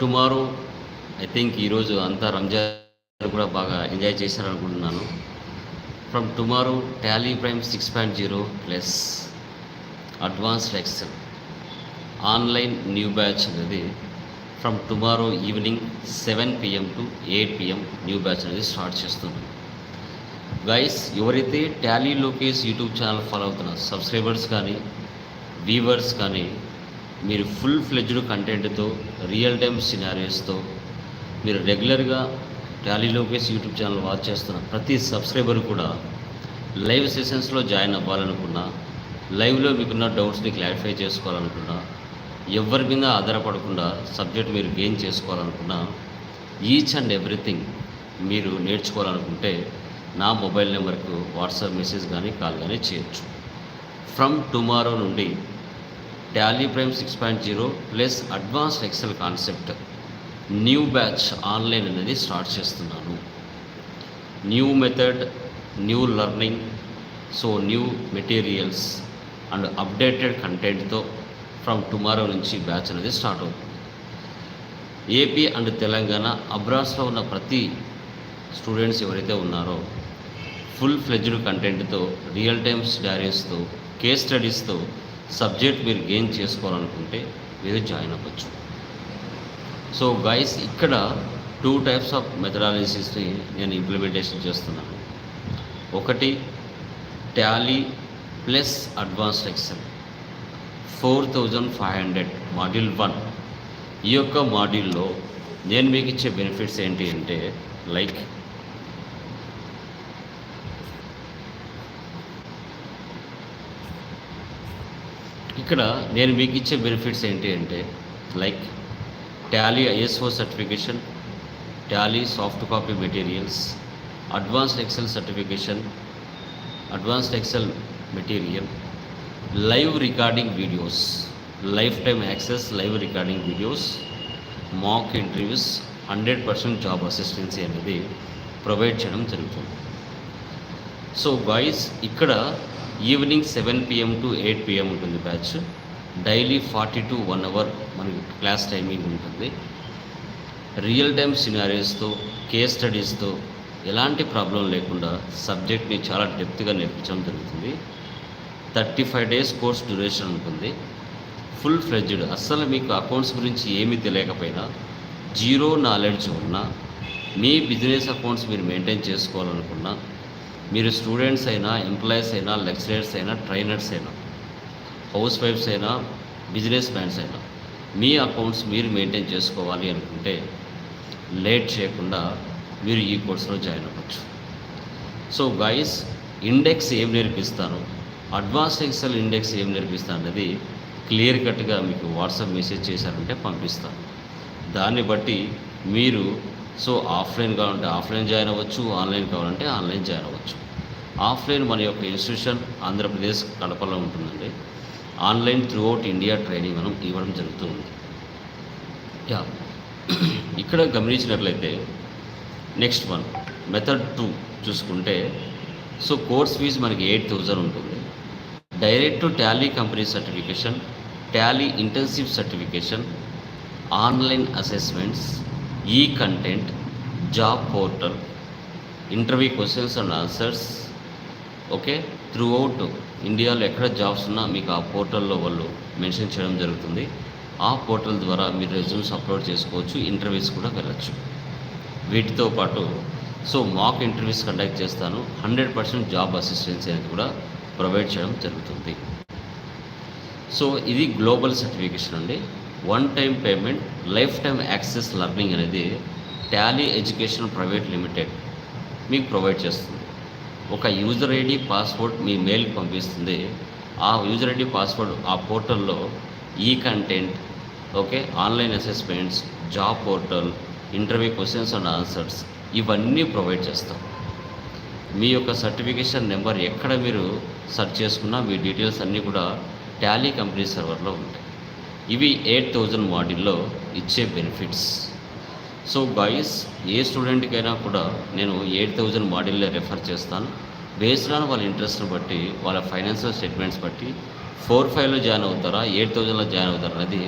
Tomorrow I think ఈరోజు అంతా రంజాన్ కూడా బాగా enjoy చేశారనుకుంటున్నాను. From tomorrow Tally Prime six point zero plus advanced Excel online new batch అనేది from tomorrow evening seven PM to eight PM new batch అనేది start చేస్తున్నాం. Guys ఎవరైతే Tally Lokesh YouTube channel follow అవుతున్నారు subscribers కానీ viewers కానీ మీరు full fledged కంటెంట్తో real time సినారియోస్తో మీరు రెగ్యులర్గా Tally Lokesh YouTube channel watch చేస్తున్న ప్రతి సబ్స్క్రైబర్ కూడా లైవ్ సెషన్స్లో జాయిన్ అవ్వాలనుకున్నా లైవ్లో మీకున్న డౌట్స్ని క్లారిఫై చేసుకోవాలనుకున్నా ఎవరి మీద ఆధారపడకుండా సబ్జెక్ట్ మీరు గెయిన్ చేసుకోవాలనుకున్నా ఈచ్ అండ్ ఎవ్రీథింగ్ మీరు నేర్చుకోవాలనుకుంటే నా మొబైల్ నెంబర్కు వాట్సాప్ మెసేజ్ కానీ కాల్ కానీ చేయొచ్చు. ఫ్రమ్ టుమారో నుండి Tally Prime six point zero plus advanced Excel concept new batch online అనేది స్టార్ట్ చేస్తున్నాను. New method new learning so new materials and updated కంటెంట్తో ఫ్రమ్ టుమారో నుంచి బ్యాచ్ అనేది స్టార్ట్ అవుతుంది. ఏపీ అండ్ తెలంగాణ అబ్రాస్లో ఉన్న ప్రతి స్టూడెంట్స్ ఎవరైతే ఉన్నారో ఫుల్ ఫ్లెజ్డ్ కంటెంట్తో రియల్ టైమ్ స్టారీస్తో కేస్ స్టడీస్తో సబ్జెక్ట్ మీరు గెయిన్ చేసుకోవాలనుకుంటే మీరు జాయిన్ అవ్వచ్చు. సో గైస్ ఇక్కడ టూ టైప్స్ ఆఫ్ మెథడాలజీస్ని నేను ఇంప్లిమెంటేషన్ చేస్తున్నాను. ఒకటి Tally plus advanced Excel four thousand five hundred module one ఈ యొక్క మాడ్యూల్లో నేను మీకు ఇచ్చే బెనిఫిట్స్ ఏంటి అంటే లైక్ ఇక్కడ నేను మీకు ఇచ్చే బెనిఫిట్స్ ఏంటి అంటే like Tally ISO certification Tally soft copy materials advanced Excel certification advanced Excel material live recording videos lifetime access live recording videos mock interviews hundred percent job assistancy అనేది provide చేయడం జరుగుతుంది. So boys ఇక్కడ evening seven PM to eight PM ఉంటుంది batch. Daily forty to one hour మనకి class timing ఉంటుంది. Real time సినారీస్తో case స్టడీస్తో ఎలాంటి ప్రాబ్లం లేకుండా సబ్జెక్ట్ని చాలా డెప్త్గా నేర్పించడం జరుగుతుంది. Thirty five days course duration ఉంటుంది. Full fledged. అస్సలు మీకు అకౌంట్స్ గురించి ఏమీ తెలియకపోయినా జీరో నాలెడ్జ్ ఉన్నా మీ బిజినెస్ అకౌంట్స్ మీరు మెయింటైన్ చేసుకోవాలనుకున్నా మీరు స్టూడెంట్స్ అయినా ఎంప్లాయీస్ అయినా లెక్చరర్స్ అయినా ట్రైనర్స్ అయినా హౌస్ వైఫ్స్ అయినా బిజినెస్ మ్యాన్స్ అయినా మీ అకౌంట్స్ మీరు మెయింటైన్ చేసుకోవాలి అనుకుంటే లేట్ చేయకుండా మీరు ఈ కోర్సులో జాయిన్ అవ్వచ్చు. సో గైస్ ఇండెక్స్ ఏం నేర్పిస్తాను? అడ్వాన్స్ ఎక్సెల్ ఇండెక్స్ ఏం నేర్పిస్తాను అనేది క్లియర్ కట్గా మీకు వాట్సాప్ మెసేజ్ చేశారంటే పంపిస్తాను. దాన్ని బట్టి మీరు సో ఆఫ్లైన్ కావాలంటే ఆఫ్లైన్ జాయిన్ అవ్వచ్చు ఆన్లైన్ కావాలంటే ఆన్లైన్ జాయిన్ అవ్వచ్చు. ఆఫ్లైన్ మన యొక్క ఇన్స్టిట్యూషన్ ఆంధ్రప్రదేశ్ కడపలో ఉంటుందండి. Online through out India training మనం ఇవ్వడం జరుగుతుంది. యా. ఇక్కడ గమనించినట్లయితే నెక్స్ట్ వన్ మెథడ్ టూ చూసుకుంటే సో కోర్స్ ఫీజు మనకి ఎయిట్ థౌజండ్ ఉంటుంది. Direct Tally company certification Tally internship certification online assessments ఈ content job portal interview questions and answers okay? Throughout ఇండియాలో ఎక్కడ జాబ్స్ ఉన్నా మీకు ఆ పోర్టల్లో వాళ్ళు మెన్షన్ చేయడం జరుగుతుంది. ఆ పోర్టల్ ద్వారా మీరు రెజ్యూమ్స్ అప్లోడ్ చేసుకోవచ్చు ఇంటర్వ్యూస్ కూడా వెళ్ళచ్చు. వీటితో పాటు సో మాక్ ఇంటర్వ్యూస్ కండక్ట్ చేస్తాను. హండ్రెడ్ పర్సెంట్ జాబ్ అసిస్టెన్సీ అనేది కూడా ప్రొవైడ్ చేయడం జరుగుతుంది. సో ఇది గ్లోబల్ సర్టిఫికేషన్ అండి. One time payment life time access learning అనేది టాలీ ఎడ్యుకేషన్ ప్రైవేట్ లిమిటెడ్ మీకు ప్రొవైడ్ చేస్తుంది. ఒక యూజర్ ఐడి పాస్వర్డ్ మీ మెయిల్కి పంపిస్తుంది. ఆ యూజర్ ఐడి పాస్వర్డ్ ఆ పోర్టల్లో ఈ content okay online assessments job portal interview questions and answers ఇవన్నీ ప్రొవైడ్ చేస్తాం. మీ యొక్క సర్టిఫికేషన్ నెంబర్ ఎక్కడ మీరు సెర్చ్ చేసుకున్నా మీ డీటెయిల్స్ అన్నీ కూడా టాలీ కంపెనీ సర్వర్లో ఉంటాయి. ఇవి ఎయిట్ థౌజండ్ మాడ్యూల్లో ఇచ్చే బెనిఫిట్స్. సో గాయస్ ఏ స్టూడెంట్కైనా కూడా నేను ఎయిట్ థౌజండ్ మాడ్యూల్లో రెఫర్ చేస్తాను. బేస్డ్ ఆన్ వాళ్ళ ఇంట్రెస్ట్ని బట్టి వాళ్ళ ఫైనాన్షియల్ స్టేట్మెంట్స్ బట్టి ఫోర్ ఫైవ్లో జాయిన్ అవుతారా ఎయిట్ థౌజండ్లో జాయిన్ అవుతారా అనేది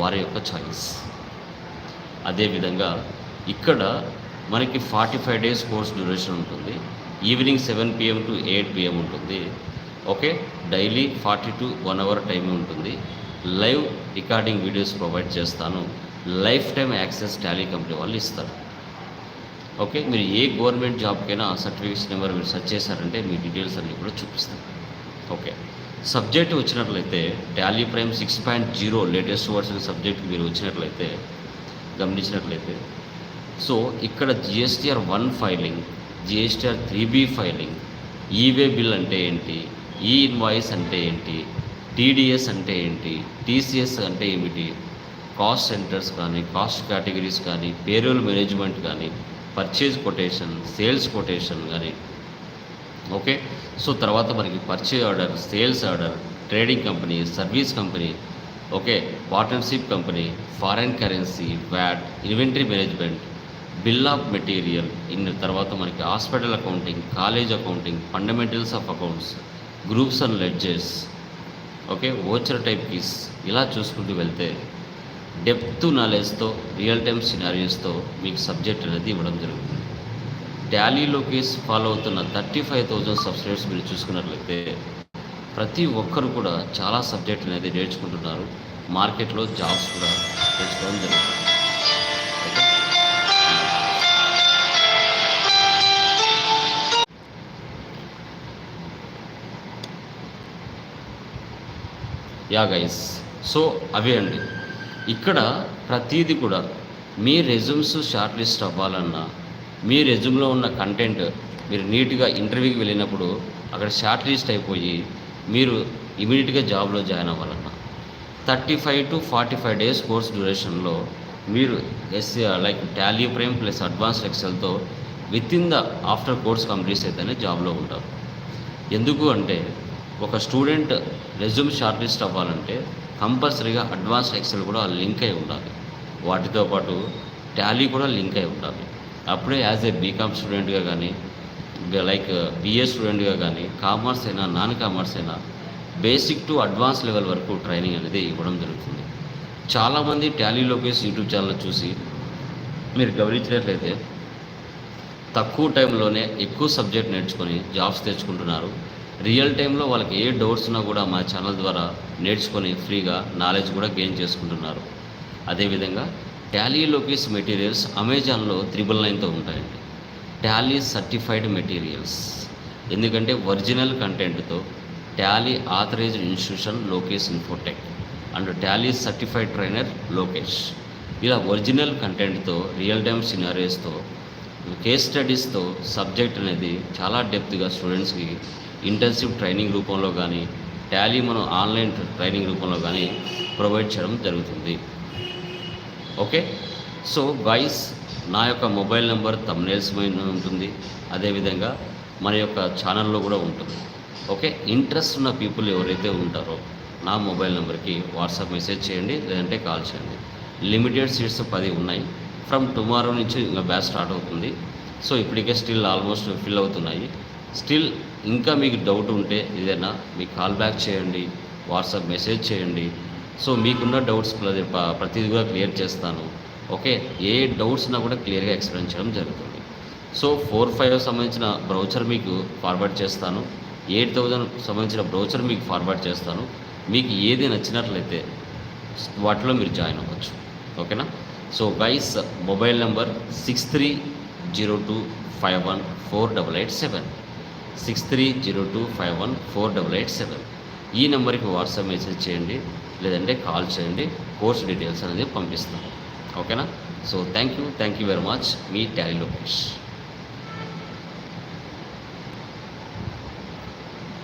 వారి యొక్క చాయిస్. అదేవిధంగా ఇక్కడ మనకి forty five days course duration ఉంటుంది. Evening seven PM to eight PM ఉంటుంది. Okay? Daily forty to one hour time ఉంటుంది. లైవ్ రికార్డింగ్ వీడియోస్ ప్రొవైడ్ చేస్తాను. Life time access Tally company వాళ్ళు ఇస్తారు. ఓకే? మీరు ఏ గవర్నమెంట్ జాబ్కైనా సర్టిఫికేషన్ నెంబర్ మీరు సెర్చ్ చేశారంటే మీ డీటెయిల్స్ అన్నీ కూడా చూపిస్తాను ఓకే? సబ్జెక్ట్ వచ్చినట్లయితే Tally Prime six point zero latest version subject మీరు వచ్చినట్లయితే గమనించినట్లయితే సో ఇక్కడ GSTR one filing GSTR three B filing e-way bill అంటే ఏంటి ఈ ఇన్వాయిస్ అంటే ఏంటి టీడీఎస్ అంటే ఏంటి? టీసీఎస్ అంటే ఏమిటి? కాస్ట్ సెంటర్స్ కానీ కాస్ట్ కేటగిరీస్ కానీ పేరోల్ మేనేజ్మెంట్ కానీ పర్చేజ్ కొటేషన్ సేల్స్ కొటేషన్ కానీ. ఓకే? సో తర్వాత మనకి purchase order sales order trading company service company okay? Partnership company foreign currency VAT inventory management bill of material in తర్వాత మనకి hospital accounting college accounting fundamentals of accounts groups and ledgers. Okay? Voucher type keys. ఇలా చూసుకుంటూ వెళ్తే depth నాలెడ్జ్తో real time సినారియోస్తో మీకు subject అనేది ఇవ్వడం జరుగుతుంది. టాలీలోకి ఫాలో అవుతున్న థర్టీ ఫైవ్ థౌజండ్ సబ్స్క్రైబర్స్ మీరు చూసుకున్నట్లయితే ప్రతి ఒక్కరు కూడా చాలా సబ్జెక్ట్ అనేది నేర్చుకుంటున్నారు. మార్కెట్లో జాబ్స్ కూడా నేర్చుకోవడం జరుగుతుంది. Yeah guys. సో అవే అండి. ఇక్కడ ప్రతీది కూడా మీ రెజ్యూమ్స్ షార్ట్ లిస్ట్ అవ్వాలన్నా మీ రెజ్యూమ్లో ఉన్న కంటెంట్ మీరు నీట్గా ఇంటర్వ్యూకి వెళ్ళినప్పుడు అక్కడ షార్ట్ లిస్ట్ అయిపోయి మీరు ఇమీడియట్గా జాబ్లో జాయిన్ అవ్వాలన్నా. Thirty five to forty five days course డ్యూరేషన్లో మీరు as like Tally Prime plus advance ఎక్సెల్తో with in the after course complete అయితేనే జాబ్లో ఉంటారు. ఎందుకు అంటే ఒక స్టూడెంట్ రెజ్యూమ్ షార్ట్ లిస్ట్ అవ్వాలంటే కంపల్సరీగా అడ్వాన్స్డ్ ఎక్సెల్ కూడా లింక్ అయి ఉండాలి. వాటితో పాటు టాలీ కూడా లింక్ అయి ఉండాలి. అప్పుడే యాజ్ ఏ బీకామ్ స్టూడెంట్గా కానీ లైక్ బిఏ స్టూడెంట్గా కానీ కామర్స్ అయినా నాన్ కామర్స్ అయినా బేసిక్ టు అడ్వాన్స్ లెవెల్ వరకు ట్రైనింగ్ అనేది ఇవ్వడం జరుగుతుంది. చాలామంది టాలీ లోకేష్ యూట్యూబ్ ఛానల్ చూసి మీరు గమనించినట్లయితే తక్కువ టైంలోనే ఎక్కువ సబ్జెక్ట్ నేర్చుకొని జాబ్స్ తెచ్చుకుంటున్నారు. రియల్ టైంలో వాళ్ళకి ఏ డౌట్స్ ఉన్నా కూడా మా ఛానల్ ద్వారా నేర్చుకొని ఫ్రీగా నాలెడ్జ్ కూడా గెయిన్ చేసుకుంటున్నారు. అదేవిధంగా టాలీ లోకేస్ మెటీరియల్స్ అమెజాన్లో త్రిబుల్ నైన్తో ఉంటాయండి. Tally certified materials. ఎందుకంటే ఒరిజినల్ కంటెంట్తో Tally authorised institution Lokesh Infotech and Tally certified trainer Lokesh. ఇలా ఒరిజినల్ కంటెంట్తో రియల్ టైమ్ సినారియోస్తో కేస్ స్టడీస్తో సబ్జెక్ట్ అనేది చాలా డెప్త్గా స్టూడెంట్స్కి ఇంటెన్సివ్ ట్రైనింగ్ రూపంలో కానీ టాలీ మనం ఆన్లైన్ ట్రైనింగ్ రూపంలో కానీ ప్రొవైడ్ చేయడం జరుగుతుంది. ఓకే సో గాయస్ నా యొక్క మొబైల్ నెంబర్ తమ్నేల్స్ మీద ఉంటుంది. అదేవిధంగా మన యొక్క ఛానల్లో కూడా ఉంటుంది. ఓకే ఇంట్రెస్ట్ ఉన్న పీపుల్ ఎవరైతే ఉంటారో నా మొబైల్ నెంబర్కి వాట్సాప్ మెసేజ్ చేయండి లేదంటే కాల్ చేయండి. లిమిటెడ్ సీట్స్ పది ఉన్నాయి. ఫ్రమ్ టుమారో నుంచి ఇంకా బ్యాచ్ స్టార్ట్ అవుతుంది. సో ఇప్పటికే స్టిల్ ఆల్మోస్ట్ ఫిల్ అవుతున్నాయి. స్టిల్ ఇంకా మీకు డౌట్ ఉంటే ఏదైనా మీకు కాల్ బ్యాక్ చేయండి వాట్సాప్ మెసేజ్ చేయండి. సో మీకున్న డౌట్స్ ప్రతిదీ కూడా క్లియర్ చేస్తాను. ఓకే? ఏ డౌట్స్నా కూడా క్లియర్గా ఎక్స్ప్లెయిన్ చేయడం జరుగుతుంది. సో ఫోర్ ఫైవ్ సంబంధించిన బ్రౌచర్ మీకు ఫార్వర్డ్ చేస్తాను. ఎయిట్ థౌజండ్ సంబంధించిన బ్రౌచర్ మీకు ఫార్వర్డ్ చేస్తాను. మీకు ఏది నచ్చినట్లయితే వాటిలో మీరు జాయిన్ అవ్వచ్చు. ఓకేనా? So guys mobile number six three zero two five one four double eight seven. Six three zero two five one four double eight seven ఈ నెంబర్కి వాట్సాప్ మెసేజ్ చేయండి లేదంటే కాల్ చేయండి. కోర్స్ డీటెయిల్స్ అనేది పంపిస్తాను ఓకేనా? So thank you thank you very much me Tally Lokesh.